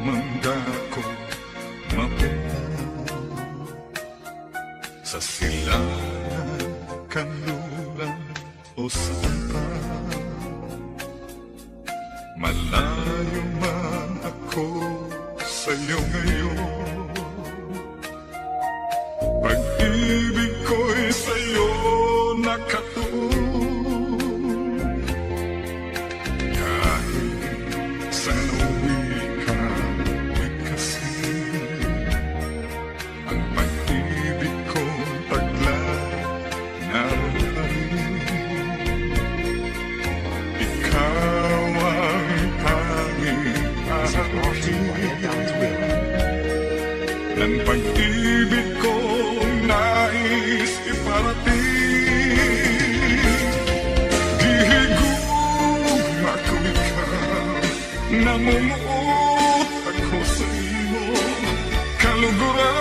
manggako mapula sa silangan kanluran o sampan malayo man ako sa iyo ngayon. Ang pag-ibig ko nais iparating. Di higong ako ikaw Namumuot ako sa iyo. Kaluguran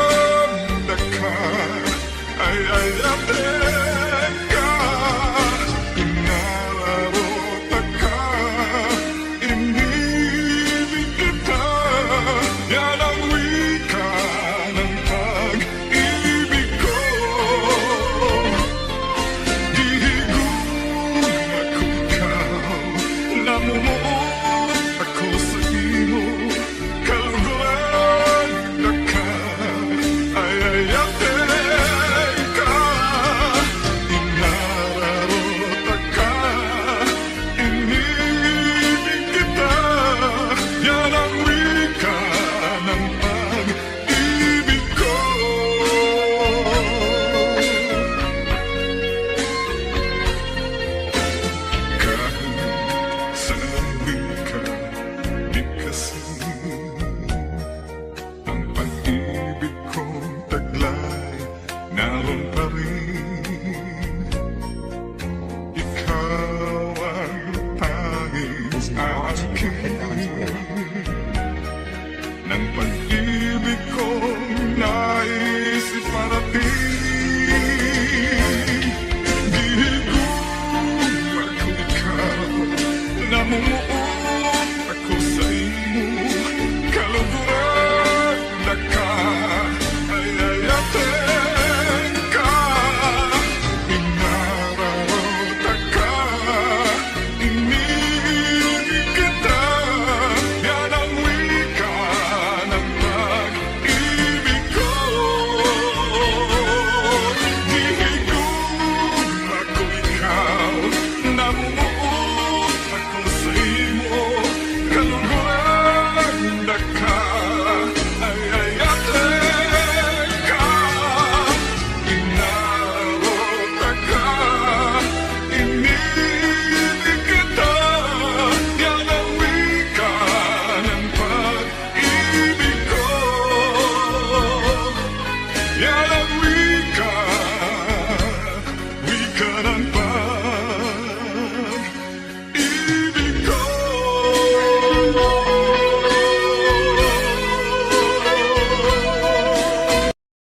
ang aking Ng pag-ibig kong nais iparating Dihil come.